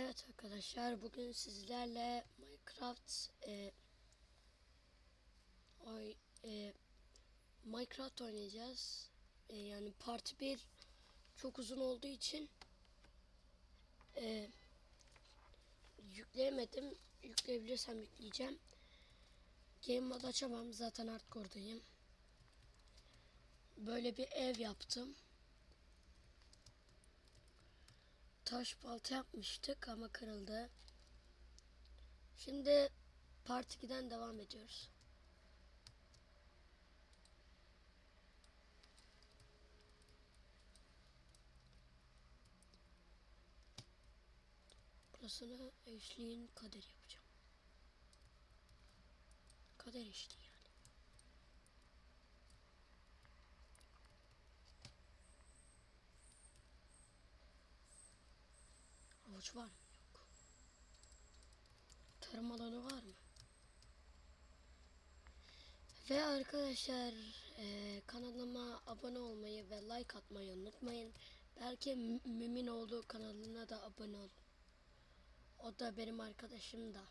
Evet arkadaşlar bugün sizlerle Minecraft e, oy, e, Minecraft oynayacağız. E, yani part 1 çok uzun olduğu için e, yükleyemedim. Yükleyebilirsem yükleyeceğim. Game mode açamam zaten hardcore'dayım. Böyle bir ev yaptım. Taş balta yapmıştık ama kırıldı. Şimdi part 2'den devam ediyoruz. Burasını eşliğin kader yapacağım. Kader eşliği yani. Avuç var mı? Yok. Tarım alanı var mı? Ve arkadaşlar eee, kanalıma abone olmayı ve like atmayı unutmayın. Belki Mü- Müminoğlu kanalına da abone olun. O da benim arkadaşım da.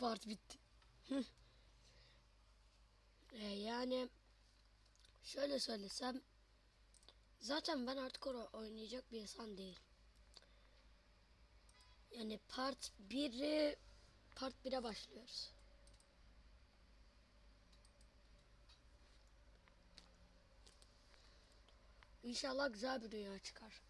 Part bitti. Ee, yani şöyle söylesem zaten ben artık oynayacak bir insan değil. Yani part 1'i part 1'e başlıyoruz. İnşallah güzel bir dünya çıkar.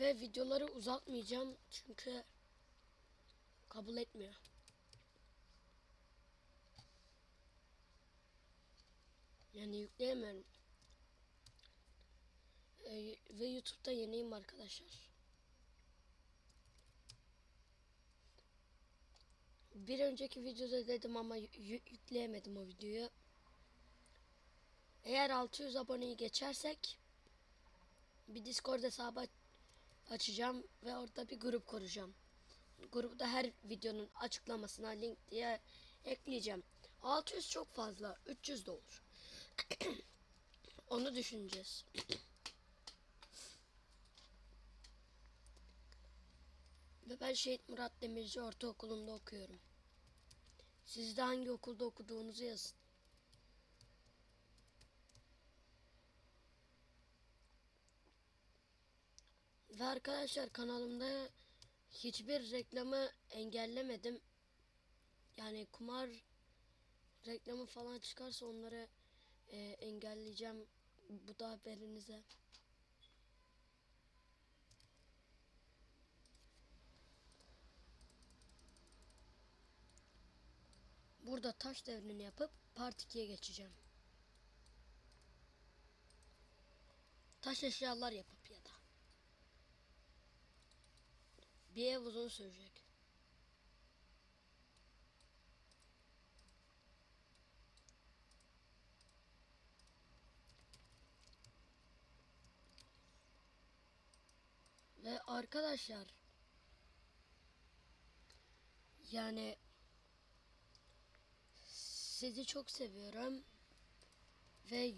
Ve videoları uzatmayacağım çünkü kabul etmiyor. Yani yükleyemiyorum. Ee, ve YouTube'da yeniyim arkadaşlar. Bir önceki videoda dedim ama yü- yü- yükleyemedim o videoyu. Eğer 600 aboneyi geçersek bir Discord hesabı açacağım ve orada bir grup kuracağım. Grupta her videonun açıklamasına link diye ekleyeceğim. 600 çok fazla, 300 de olur. Onu düşüneceğiz. Ve ben Şehit Murat Demirci Ortaokulu'nda okuyorum. Siz de hangi okulda okuduğunuzu yazın. Ve arkadaşlar kanalımda hiçbir reklamı engellemedim. Yani kumar reklamı falan çıkarsa onları e, engelleyeceğim. Bu da haberinize. Burada taş devrini yapıp part 2'ye geçeceğim. Taş eşyalar yapıp ya da. Bir ev uzun sürecek. Ve arkadaşlar yani sizi çok seviyorum ve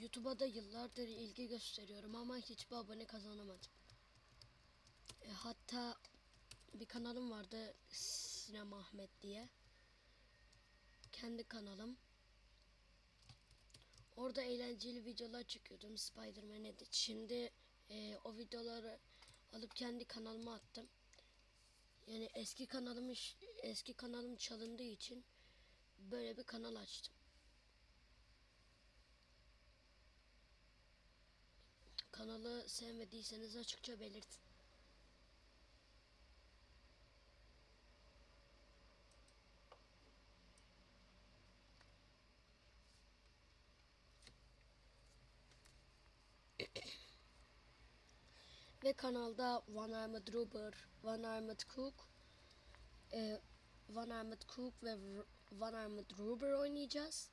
YouTube'a da yıllardır ilgi gösteriyorum ama hiçbir abone kazanamadım. E, hatta bir kanalım vardı Sinem Ahmet diye. Kendi kanalım. Orada eğlenceli videolar çekiyordum Spider-Man Edit. Şimdi e, o videoları alıp kendi kanalıma attım. Yani eski kanalım eski kanalım çalındığı için böyle bir kanal açtım. Kanalı sevmediyseniz açıkça belirtin. Ve kanalda One Armored Robber, One Armored Cook, e, One Armored Cook ve One Armored Ruber oynayacağız.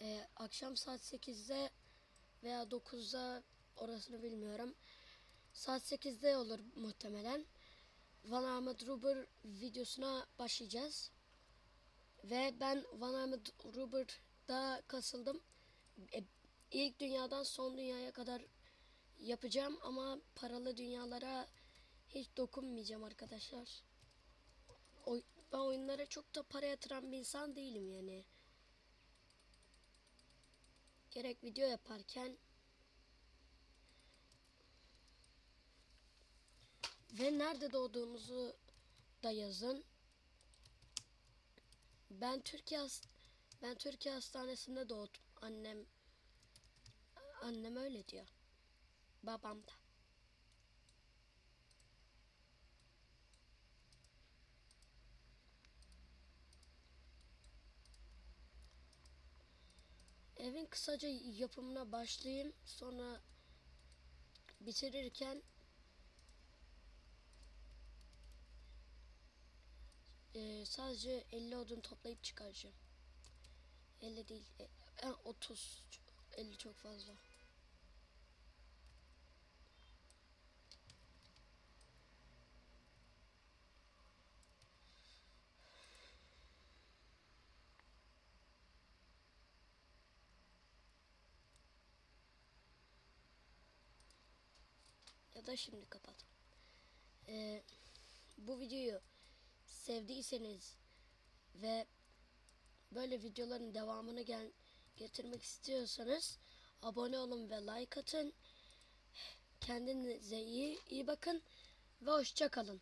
Ee, akşam saat 8'de veya 9'da orasını bilmiyorum. Saat 8'de olur muhtemelen. One Armored Ruber videosuna başlayacağız. Ve ben One Armored Ruber'da kasıldım. E, ilk dünyadan son dünyaya kadar yapacağım ama paralı dünyalara hiç dokunmayacağım arkadaşlar. Oy, ben oyunlara çok da para yatıran bir insan değilim yani. Gerek video yaparken ve nerede doğduğunuzu da yazın. Ben Türkiye ben Türkiye hastanesinde doğdum. Annem annem öyle diyor. Babam da. Evin kısaca yapımına başlayayım. Sonra bitirirken eee, sadece 50 odun toplayıp çıkaracağım. 50 değil, e, en 30. 50 çok fazla. Da şimdi kapat. Ee, bu videoyu sevdiyseniz ve böyle videoların devamını gel getirmek istiyorsanız abone olun ve like atın. Kendinize iyi iyi bakın ve hoşça kalın.